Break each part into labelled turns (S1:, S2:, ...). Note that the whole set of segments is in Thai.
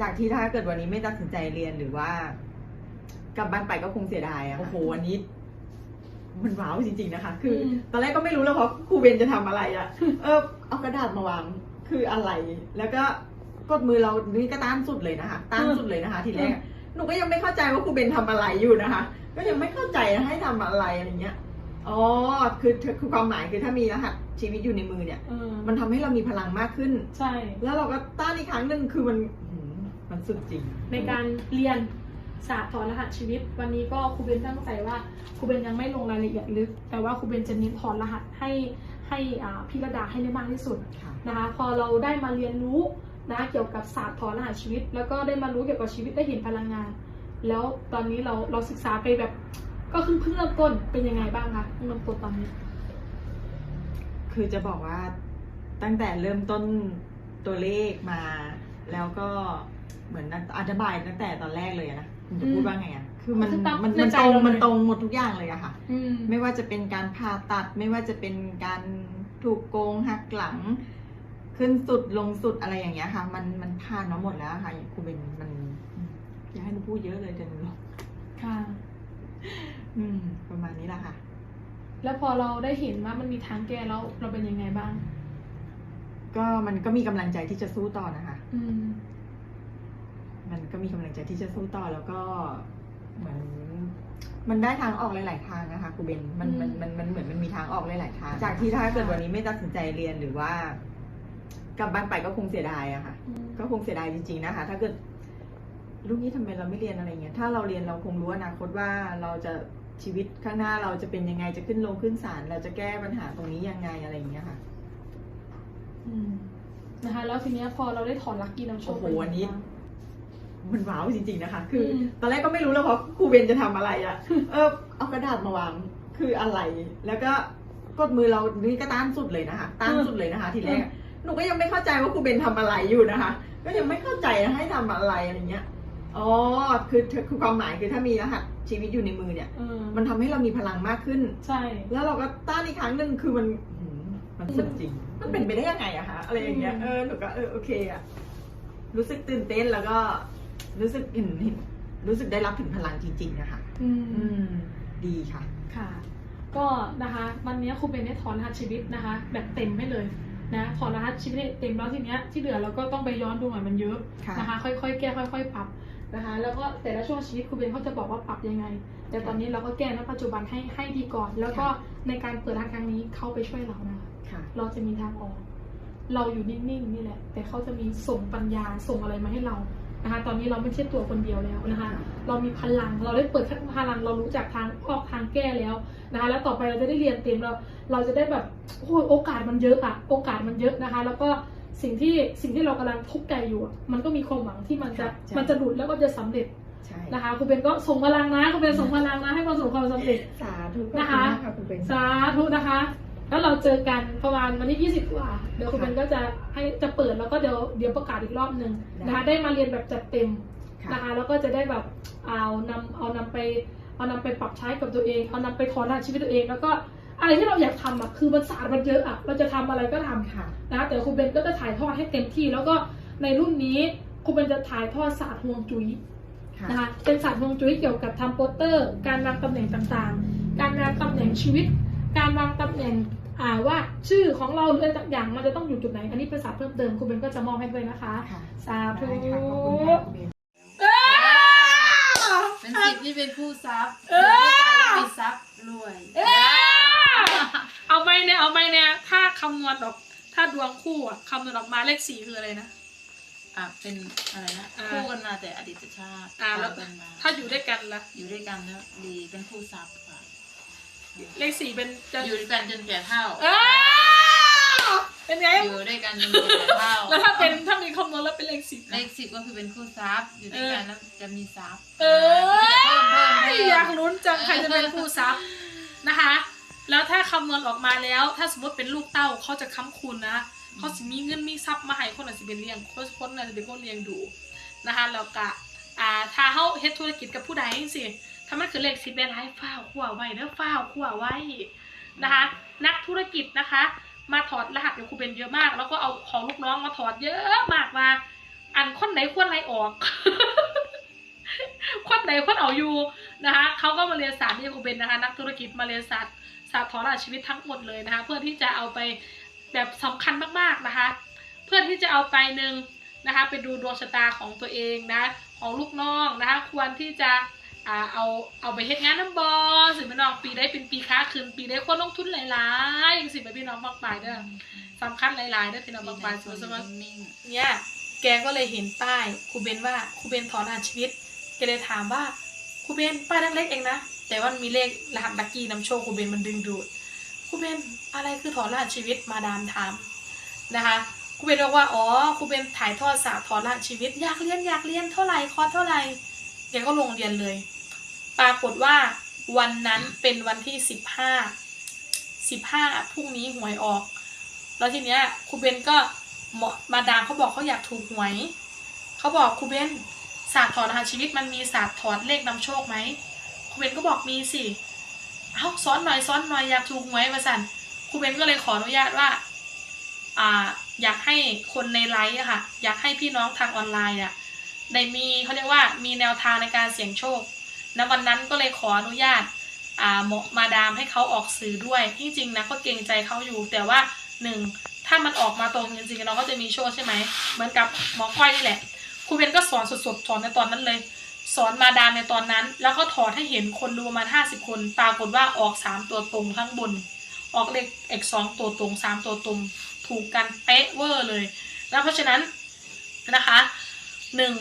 S1: จากที่ถ้าเกิดวันนี้ไม่ตัดสินใจเรียนหรือว่า กลับบ้านไปก็คงเสียดายอะค่ะโอ้โหวันนี้ มันว้าวจริง ๆนะคะ คืออ
S2: ม
S1: ตอนแรกก็ไม่รู้แล้วเพราะครูเบนจะทำอะไรอะเออเอากระดาษมาวางคืออะไร แล้วก็กดมือเรานี่ก็ต้านสุดเลยนะคะต้านสุดเลยนะคะ ทีแรกอะหนูก็ยังไม่เข้าใจว่าครูเบนทำอะไรอยู่นะคะ ก็ยังไม่เข้าใจนะให้ทำอะไรอะไรเงี้ยอ๋อคือคือความหมายคือถ้ามีรหัสชีวิตอยู่ในมือเนี่ย
S2: เออ
S1: มันทำให้เรามีพลังมากขึ้น
S2: ใช่
S1: แล้วเราก็ต้านอีกครั้งหนึ่งคือมันหื มมันสุดจริง
S2: ในการเรียนศาสตร์ถอดรหัสชีวิต วันนี้ก็ครูเบนตั้งใจว่าครูเบนยังไม่ลงรายละเอียดลึก แต่ว่าครูเบนจะเน้นถอดรหัสให้ให้อ่าพี่ระดาให้ได้มากที่สุด
S1: ค่ะ
S2: นะคะพอเราได้มาเรียนรู้นะเกี่ยวกับศาสตร์ถอดรหัสชีวิต แล้วก็ได้มารู้เกี่ยวกับชีวิตได้เห็นพลังงาน แล้วตอนนี้เราเราศึกษาไปแบบก็คือเพิ่งเริ่มต้นเป็นยังไงบ้างคะเพิ่งเริ่มต้นตอนนี้
S1: คือจะบอกว่าตั้งแต่เริ่มต้นตัวเลขมา แล้วก็ เหมือนอธิบายตั้งแต่ตอนแรกเลยอะนะคุณจะพูดว่าไงอะคือมัน
S2: คือตาม
S1: มัน
S2: ใน
S1: มัน
S2: ใจ
S1: ตรง
S2: เราเลย
S1: มันตรงหมดทุกอย่างเลยอะค่ะ
S2: อืม
S1: ไม่ว่าจะเป็นการผ่าตัดไม่ว่าจะเป็นการถูกโกงหักหลัง ขึ้นสุดลงสุดอะไรอย่างเงี้ยค่ะ มันมันผ่านมาหมดแล้วค่ะอย่างครูเบนมันอืมอย่าให้หนูพูดเยอะเลยเดี๋ยวหนูหลง
S2: ค่ะ
S1: อืม ประมาณนี้แหละค่ะ
S2: แล้วพอเราได้เห็นว่ามันมีทางแก้แล้วเราเป็นยังไงบ้าง
S1: ก็มันก็มีกำลังใจที่จะสู้ต่อนะคะ
S2: อืม
S1: มันก็มีกำลังใจที่จะสู้ต่อแล้วก็เหมือนมันได้ทางออกหลาย ๆ ทางนะคะครูเบนมันมันมันมันเหมือนมันมีทางออกหลาย ๆ ทาง จากที่ถ้าเกิดวันนี้ไม่ตัดสินใจเรียนหรือว่ากลับบ้านไปก็คงเสียดายอะค่ะ
S2: อืม
S1: ก็คงเสียดายจริง ๆ นะคะ ถ้าเกิดลูกนี้ทำไมเราไม่เรียนอะไรเงี้ย ถ้าเราเรียนเราคงรู้อนาคตว่าเราจะชีวิตข้างหน้าเราจะเป็นยังไงจะขึ้นลงขึ้นศาลเราจะแก้ปัญหาตรงนี้ยังไงอะไรอย่างเงี้ยค่ะ
S2: อืมนะคะแล้วทีเนี้ยพอเราได้ถอนลักกี้น้ำโชค
S1: โอ้โห
S2: ไป
S1: วันนี้
S2: บ้าง
S1: มันว้าวจริง ๆนะคะ คืออ
S2: ม
S1: ตอนแรกก็ไม่รู้แล้วเพราะครูเบนจะทำอะไรอะเออเอากระดาษมาวางคืออะไร แล้วก็กดมือเรานี่ก็ต้านสุดเลยนะคะต้านสุดเลยนะคะ ทีแรกอะหนูก็ยังไม่เข้าใจว่าครูเบนทำอะไรอยู่นะคะ ก็ยังไม่เข้าใจนะให้ทำอะไรอะไรเงี้ยอ๋อคือคือความหมายคือถ้ามีรหัสชีวิตอยู่ในมือเนี่ย
S2: เออ
S1: มันทำให้เรามีพลังมากขึ้น
S2: ใช่
S1: แล้วเราก็ต้านอีกครั้งหนึ่งคือมันหืมมันสุดจริง มันเป็นไปได้ยังไงอะคะอะไรอย่างเงี้ย
S2: อืม
S1: เออหนูก็เออโอเคอะรู้สึกตื่นเต้นแล้วก็ รู้สึกเห็นเห็นรู้สึกได้รับถึงพลังจริงๆนะคะ
S2: อืม
S1: อืมดีค่ะ
S2: ค่ะ ก็นะคะ วันนี้ครูเบนได้ถอนรหัสชีวิตนะคะ แบบเต็มให้เลยนะถอนรหัสชีวิตให้เต็มแล้วทีเนี้ยที่เหลือเราก็ต้องไปย้อนดูหน่อยมันเยอะ
S1: ค่ะ
S2: นะคะ ค่อยๆ แก้ค่อย ๆ ปรับนะคะ แล้วก็แต่ละช่วงชีวิตครูเบนเขาจะบอกว่าปรับยังไง แต่ตอนนี้เราก็แก้ณปัจจุบันให้ให้ดีก่อน แล้วก็ในการเปิดทางครั้งนี้เขาไปช่วยเรานะคะ
S1: ค่ะ
S2: เราจะมีทางออก เราอยู่นิ่งๆนี่แหละ แต่เขาจะมีส่งปัญญาส่งอะไรมาให้เรา นะคะตอนนี้เราไม่ใช่ตัวคนเดียวแล้วนะคะ
S1: ค่ะ
S2: เรามีพลังเราได้เปิดพลังเรารู้จักทางออกทางแก้แล้วนะคะแล้วต่อไปเราจะได้เรียนเต็มเราเราจะได้แบบโอ้ยโอกาสมันเยอะอะโอกาสมันเยอะนะคะ แล้วก็สิ่งที่สิ่งที่เรากำลังทุกข์ใจอยู่อะมันก็มีความหวังที่มันจะ
S1: ค่ะใช่
S2: มันจะหลุดแล้วก็จะสำเร็จ
S1: ใช่
S2: นะคะคุณเบนก็ส่งพลังนะคุณเบนส่งพลังนะให้ประสบความสำเร็จ
S1: สาธุขอบณ
S2: นะคะ
S1: มากค่ะคุณเป็น
S2: สาธุนะคะ แล้วเราเจอกันประมาณวันที่20กว่า เดี๋ยวคุณ
S1: ค่ะ
S2: เบนก็จะให้จะเปิดแล้วก็เดี๋ยวเดี๋ยวประกาศอีกรอบหนึ่ง
S1: ได้
S2: นะคะได้มาเรียนแบบจัดเต็ม
S1: ค่ะ
S2: นะคะแล้วก็จะได้แบบเอานำเอานำไปเอานำไปปรับใช้กับตัวเอง เอานำไปถอนรหัสชีวิตตัวเอง แล้วก็อะไรที่เราอยากทำอะคือมันศาสตร์มันเยอะอะเราจะทำอะไรก็ทำ
S1: ค่ะ
S2: นะคะแต่ครูเบนก็จะถ่ายทอดให้เต็มที่ แล้วก็ในรุ่นนี้ครูเบนจะถ่ายทอดศาสตร์ฮวงจุ้ย
S1: ค่ะ
S2: นะคะเป็นศาสตร์ฮวงจุ้ยเกี่ยวกับทำโปสเตอร์ การวางตำแหน่งต่างๆ การวางตำแหน่งชีวิต การวางตำแหน่งอ่าว่าชื่อของเราหรืออะไรต่างอย่างมันจะต้องอยู่จุดไหน อันนี้เป็นศาสตร์เพิ่มเติมครูเบนก็จะมอบให้ด้วยนะคะ
S1: ค่ะ
S2: สาธุ
S1: ได้ค่ะขอบคุณค่ะคุณเบน
S3: เป็นสิบที่เป็นคู่ซับ
S2: เอ
S3: อยู่
S2: อ
S3: ด้วยกันแล้วมีซับรวย
S2: เอ้ยเอาไปเนี่ยเอาไปเนี่ยถ้าคำนวณออกถ้าดวงคู่อะคำนวณออกมาเลขสี่คืออะไรนะ
S3: อะเป็นอะไรนะ
S2: อ่า
S3: คู่กันมาแต่อดีตชาติ
S2: อ่าแล้ว
S3: กันมา
S2: ถ้าอยู่ด้วยกันล่ะ
S3: อยู่ด้วยกันแล้วดีเป็นคู่ซับค่ะ
S2: เลขสี่เป็นจะ
S3: อยู่ด้วยกันจนแก่เท่า
S2: เอ้ยเป็นไง
S3: อยู่ด้วยกันจนแก่เท่า
S2: แล้วถ้าเป็นถ้ามีคำนวณแล้วเป็นเลขสิบ
S3: เลขสิบก็คือเป็นคู่ซับอยู่ด้วยกันแล้วจะมีซับ
S2: เออ
S3: เพิ่มเพิ่มเพิ่ม
S2: อยากลุ้นจังใครจะเป็นผู้ซับนะคะ แล้วถ้าคำนวณออกมาแล้ว ถ้าสมมติเป็นลูกเต้าเขาจะค้ำคูณนะเขาสิมีเงินมีทรัพย์มาให้คนอาจจะเป็นเลี้ยงคนคนอาจจะเป็นคนเลี้ยงดูนะคะแล้วก็อ่าถ้าเขาเฮ็ดธุรกิจกับผู้ใดสิ ถ้ามันคือเลขสิบเป็นไรฝ้าวขั่วไว้เด้อฝ้าวขั่วไว้นะคะ นักธุรกิจนะคะ มาถอดรหัสกับครูเป็นเยอะมาก แล้วก็เอาของลูกน้องมาถอดเยอะมากมาอันคนไหนควรไล่ออกคนไหนควรเอาอยู่นะคะเขาก็มาเรียนศาสตร์ที่ครูเบนนะคะ นักธุรกิจมาเรียนศาสตร์ศาสตร์ถอดรหัสชีวิตทั้งหมดเลยนะคะ เพื่อที่จะเอาไปแบบสำคัญมากๆนะคะ เพื่อที่จะเอาไปหนึ่งนะคะ ไปดูดวงชะตาของตัวเองนะ ของลูกน้องนะคะ ควรที่จะ อ่าเอาเอาไปเฮ็ดงานน้ำบอสิพี่น้องปีได้เป็นปีค้าคืนปีได้คนลงทุนหลายๆอย่างสิพี่น้องบางปลายเด้อสำคัญหลายๆเด้อพี่น้องบางปลายสมมติว่า
S3: นิ่ง
S2: เนี่ยแกก็เลยเห็นป้ายครูเบนว่าครูเบนถอนรหัสชีวิตแกเลยถามว่าครูเบนป้ายเล็กๆเองนะแต่ว่ามันมีเลขรหัสลักกี้นำโชคครูเบนมันดึงดูดครูเบนอะไรคือถอนรหัสชีวิตมาดามถามนะคะครูเบนบอกว่าอ๋อครูเบนถ่ายทอดศาสตร์ถอนรหัสชีวิตอยากเรียนอยากเรียนเท่าไหร่คอร์สเท่าไหร่แกก็ลงเรียนเลย ปรากฏว่าวันนั้นเป็นวันที่สิบห้าสิบห้าพรุ่งนี้หวยออก แล้วทีเนี้ยครูเบนก็มาดามเขาบอกเขาอยากถูกหวยเขาบอกครูเบนศาสตร์ถอดรหัสชีวิตมันมีศาสตร์ถอดเลขนำโชคไหมครูเบนก็บอกมีสิเอาซ้อนหน่อยซ้อนหน่อยอยากถูกหวยมาสั่นครูเบนก็เลยขออนุญาตว่าอ่าอยากให้คนในไลฟ์ค่ะ อยากให้พี่น้องทางออนไลน์อะได้มีเขาเรียกว่ามีแนวทางในการเสี่ยงโชค ณวันนั้นก็เลยขออนุญาตหมอมาดามให้เขาออกสื่อด้วยที่จริงนะก็เกรงใจเขาอยู่ แต่ว่าหนึ่งถ้ามันออกมาตรงจริงๆเราก็จะมีโชว์ใช่ไหมเหมือนกับหมอก้อยนี่แหละครูเบนก็สอนสดๆสอนในตอนนั้นเลย สอนมาดามในตอนนั้น แล้วก็ถอดให้เห็นคนดูประมาณห้าสิบคนปรากฏว่าออกสามตัวตรงข้างบน ออกเลขเอกสองตัวตรงสามตัวตรงถูกกันเป๊ะเวอร์เลย แล้วเพราะฉะนั้นนะคะหนึ่ง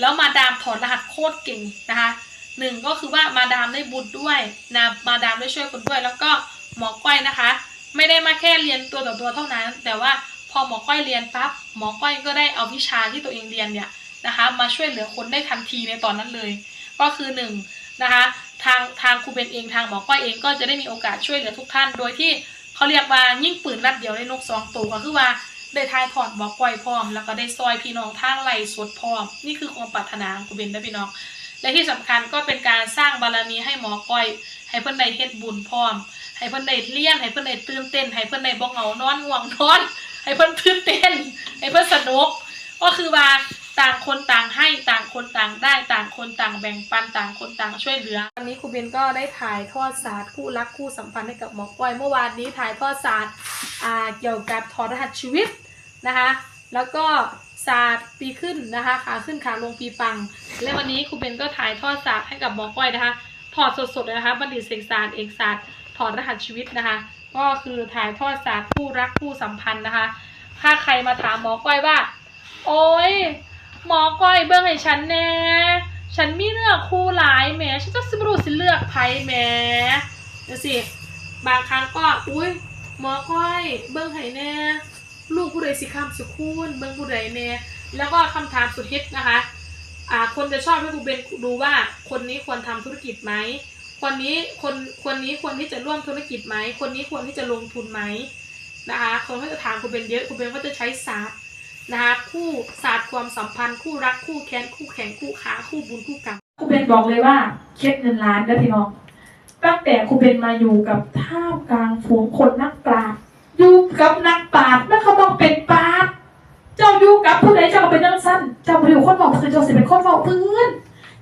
S2: แล้วมาดามถอดรหัสโคตรเก่งนะคะ หนึ่งก็คือว่ามาดามได้บุญด้วยนะมาดามได้ช่วยคนด้วย แล้วก็หมอก้อยนะคะ ไม่ได้มาแค่เรียนตัวต่อตัวเท่านั้น แต่ว่าพอหมอก้อยเรียนปั๊บหมอก้อยก็ได้เอาวิชาที่ตัวเองเรียนเนี่ยนะคะ มาช่วยเหลือคนได้ทันทีในตอนนั้นเลย ก็คือหนึ่งนะคะทางทางครูเบนเองทางหมอก้อยเองก็จะได้มีโอกาสช่วยเหลือทุกท่าน โดยที่เขาเรียกว่ายิ่งปืนนัดเดียวได้นกสองตัวก็คือว่าได้ทายถอดหมอก้อยพร้อม แล้วก็ได้ซอยพี่น้องทางไหลสดพร้อม นี่คือความปรารถนาของครูเบนนะพี่น้อง และที่สำคัญก็เป็นการสร้างบารมีให้หมอก้อย ให้เพิ่อนได้เฮ็ดบุญพร้อม ให้เพิ่อนได้เลี้ยนให้เพิ่อนได้ตื่นเต้น ให้เพิ่อนได้บ่เหงานอนง่วงนอน ให้เพิ่อนตื่นเต้น ให้เพิ่อนสนุก ก็คือว่าต่างคนต่างให้ต่างคนต่างได้ต่างคนต่างแบ่งปันต่างคนต่างช่วยเหลือวันนี้ครูเบนก็ได้ถ่ายทอดศาสตร์คู่รักคู่สัมพันธ์ให้กับหมอก้อย เมื่อวานนี้ถ่ายทอดศาสตร์เกี่ยวกับถอดรหัสชีวิตนะคะ แล้วก็ศาสตร์ปีขึ้นนะคะขาขึ้นขาลงปีปัง และวันนี้ครูเบนก็ถ่ายทอดศาสตร์ให้กับหมอก้อยนะคะ ถอดสดๆเลยนะคะ บัณฑิตเสกศาสตร์เอกศาสตร์ถอดรหัสชีวิตนะคะ ก็คือถ่ายทอดศาสตร์คู่รักคู่สัมพันธ์นะคะ ถ้าใครมาถามหมอก้อยว่า โอ้ยหมอก้อยเบิ่งให้ฉันแน่ฉันมีเลือกคู่หลายแหมฉันจะสบรู้สิเลือกไพ่แหมเดี๋ยสิบางครั้งก็อุ้ยหมอก้อย เบิ่งให้แน่ ลูกผู้ใดสิข้ามสุคูนเบิ่งผู้ใดแน่แล้วก็คำถามสุดฮิตนะคะอ่าคนจะชอบให้ครูเบนดูว่าคนนี้ควรทำธุรกิจไหมคนนี้คนคนนี้ควรที่จะร่วมธุรกิจไหมคนนี้ควรที่จะลงทุนไหมนะคะคนก็จะถามครูเบนเยอะครูเบนก็จะใช้ศาสตร์นะคะคู่ศาสตร์ความสัมพันธ์คู่รักคู่แค้นคู่แข่งคู่ขาคู่บุญคู่กรรม
S4: ครูเบนบอกเลยว่าเคล็ดเงินล้านนะพี่น้องตั้งแต่ครูเบนมาอยู่กับท่ามกลางฝูงคนนักปราชญ์ อยู่กับนักปราชญ์นั่นเขาต้องเป็นปราชญ์เจ้าอยู่กับผู้ใดเจ้าก็เป็นนักสั้นเจ้าไปอยู่คนบอกคือเจ้าสิเป็นคนบอกพื้น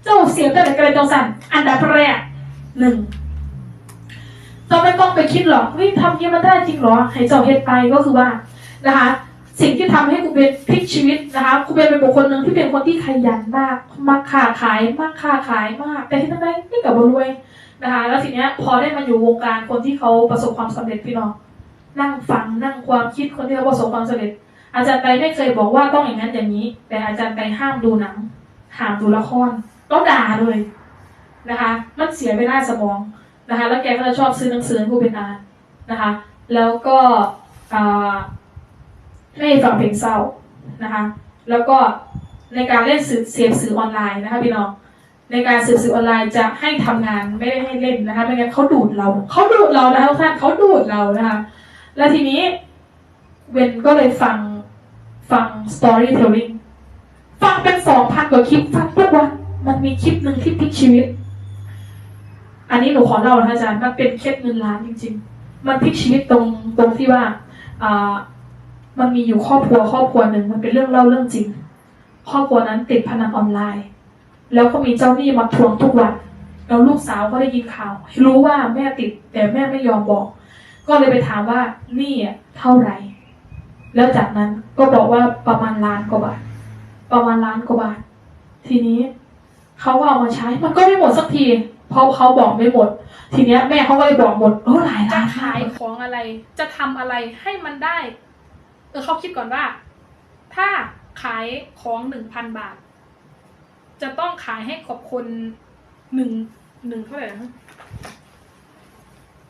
S4: เจ้าเสียงแต่ไหนก็เลยจังสั้นอันดับแรกหนึ่งเราไม่ต้องไปคิดหรอกวิทำนี้มันได้จริงหรอให้เจ้าเฮ็ดไปก็คือว่านะคะสิ่งที่ทำให้ครูเบนพลิกชีวิตนะคะครูเบนเป็นบุคคลหนึ่งที่เป็นคนที่ขยันมากมักค้าขายมากค้าขายมาก แต่ที่ทำไมไม่กับบรวยนะคะแล้วทีเนี้ยพอได้มาอยู่วงการคนที่เขาประสบความสำเร็จพี่น้อง นั่งฟังนั่งความคิดคนที่เขาประสบความสำเร็จ อาจารย์ไตไม่เคยบอกว่าต้องอย่างนั้นอย่างนี้ แต่อาจารย์ไตห้ามดูหนังห้ามดูละครต้องด่าเลยนะคะ มันเสียเวลาสมองนะคะ แล้วแกก็จะชอบซื้อหนังสือให้ครูเบนอ่านนะคะ แล้วก็ไม่ฟังเพลงเศร้านะคะ แล้วก็ในการเล่นสื่อเสพสื่อออนไลน์นะคะพี่น้องในการสื่อสื่อออนไลน์จะให้ทำงานไม่ได้ให้เล่นนะคะไม่งั้นเขาดูดเราเขาดูดเรานะคะทุกท่านเขาดูดเรานะคะ แล้วทีนี้เวนก็เลยฟังฟัง storytelling ฟังเป็นสองพันกว่าคลิปฟังทุกวันมันมีคลิปหนึ่งที่พลิกชีวิต อันนี้หนูขอเล่านะคะอาจารย์มันเป็นเคล็ดเงินล้านจริง ๆ มันพลิกชีวิตตรงตรงที่ว่าอ่ามันมีอยู่ครอบครัวครอบครัวหนึ่งมันเป็นเรื่องเล่าเรื่องจริง ครอบครัวนั้นติดพนันออนไลน์ แล้วก็มีเจ้าหนี้มาทวงทุกวันแล้วลูกสาวก็ได้ยินข่าว รู้ว่าแม่ติดแต่แม่ไม่ยอมบอก ก็เลยไปถามว่านี้อะเท่าไหร่ แล้วจากนั้นก็บอกว่าประมาณล้านกว่าบาท ประมาณล้านกว่าบาท ทีนี้เขาก็เอามาใช้ มันก็ไม่หมดสักที เพราะเขาบอกไม่หมด ทีเนี้ยแม่เขาก็เลยบอกหมดโอ้หลายล้าน
S2: ขายของอะไร จะทำอะไรให้มันได้ เออเขาคิดก่อนว่า ถ้าขายของหนึ่งพันบาท จะต้องขายให้กับคนหนึ่งหนึ่งเท่าไหร่นะ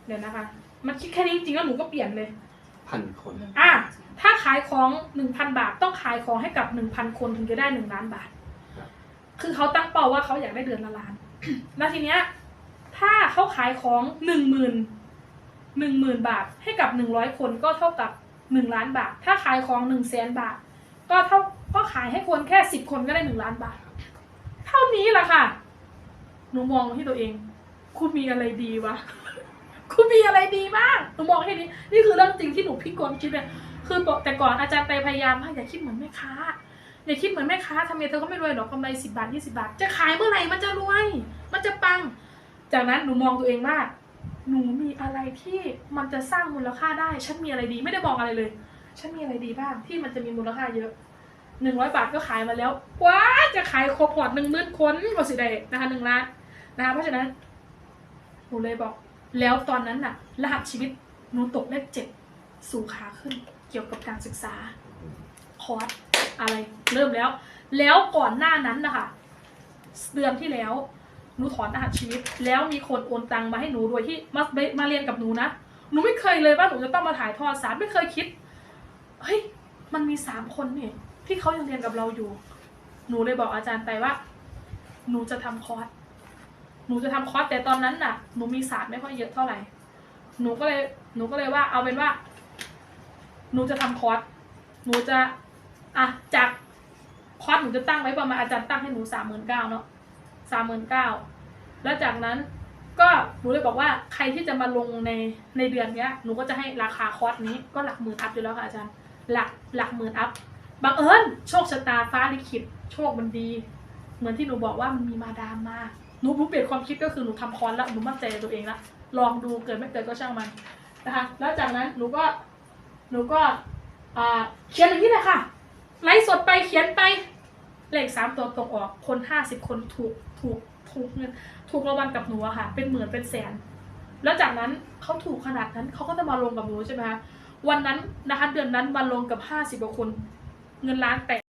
S2: เดี๋ยวนะคะ มันคิดแค่นี้จริงๆแล้วหนูก็เปลี่ยนเลย
S5: พันคน
S2: อะถ้าขายของหนึ่งพันบาทต้องขายของให้กับหนึ่งพันคนถึงจะได้หนึ่งล้านบาทคือเขาตั้งเป้าว่าเขาอยากได้เดือนละล้าน แล้วทีเนี้ย ถ้าเขาขายของหนึ่งหมื่นหนึ่งหมื่นบาทให้กับหนึ่งร้อยคนก็เท่ากับหนึ่งล้านบาท ถ้าขายของหนึ่งแสนบาท ก็เท่าก็ขายให้คนแค่สิบคนก็ได้หนึ่งล้านบาท เท่านี้แหละค่ะ หนูมองที่ตัวเอง คุณมีอะไรดีวะ คุณมีอะไรดีบ้างหนูมองแค่นี้นี่คือเรื่องจริงที่หนูพิกลคิดเนี่ยคือแต่ก่อนอาจารย์ไปพยายามว่าอย่าคิดเหมือนแม่ค้าอย่าคิดเหมือนแม่ค้าทำไมเธอก็ไม่รวยหรอกกำไรสิบาทยี่สิบาท จะขายเมื่อไหร่มันจะรวย มันจะปัง จากนั้นหนูมองตัวเองว่าหนูมีอะไรที่มันจะสร้างมูลค่าได้ ฉันมีอะไรดีไม่ได้มองอะไรเลย ฉันมีอะไรดีบ้างที่มันจะมีมูลค่าเยอะหนึ่งร้อยบาทก็ขายมาแล้วว้าจะขายครบพอร์ตหนึ่งหมื่นคนก็สิได้นะคะหนึ่งล้านนะคะเพราะฉะนั้นหนูเลยบอก แล้วตอนนั้นน่ะ รหัสชีวิตหนูตกเลขเจ็ดสู่ขาขึ้น เกี่ยวกับการศึกษา คอร์สอะไรเริ่มแล้ว แล้วก่อนหน้านั้นนะคะเดือนที่แล้วหนูถอนรหัสชีวิต แล้วมีคนโอนตังมาให้หนูโดยที่มามาเรียนกับหนูนะหนูไม่เคยเลยว่าหนูจะต้องมาถ่ายทอดสารไม่เคยคิดเฮ้ยมันมีสามคนเนี่ยที่เขายังเรียนกับเราอยู่ หนูเลยบอกอาจารย์ไปว่า หนูจะทำคอร์ส หนูจะทำคอร์สแต่ตอนนั้นน่ะ หนูมีศาสตร์ไม่ค่อยเยอะเท่าไหร่ หนูก็เลย หนูก็เลยว่า เอาเป็นว่า หนูจะทำคอร์ส หนูจะอะจากคอร์สหนูจะตั้งไว้ประมาณอาจารย์ตั้งให้หนูสามหมื่นเก้าเนาะสามหมื่นเก้าแล้วจากนั้นก็หนูเลยบอกว่าใครที่จะมาลงในในเดือนเนี้ย หนูก็จะให้ราคาคอร์สนี้ก็หลักหมื่นอัพอยู่แล้วค่ะอาจารย์ หลักหลักหมื่นอัพบังเอิญโชคชะตาฟ้าลิขิตโชคมันดี เหมือนที่หนูบอกว่ามันมีมาดามมา หนูเปลี่ยนความคิดก็คือหนูทำคอร์สแล้วหนูมั่นใจในตัวเองละลองดูเกิดไม่เกิดก็ช่างมันนะคะ แล้วจากนั้นหนูก็หนูก็เขียนอย่างนี้เลยค่ะไลฟ์สดไปเขียนไปเลขสามตัวตรงออกคนห้าสิบคนถูกถูกถูกเงินถูกรางวัลกับหนูอะค่ะ เป็นหมื่นเป็นแสน แล้วจากนั้นเขาถูกขนาดนั้นเขาก็จะมาลงกับหนูใช่ไหมคะวันนั้นนะคะเดือนนั้นมาลงกับห้าสิบกว่าคน เงินล้านแตก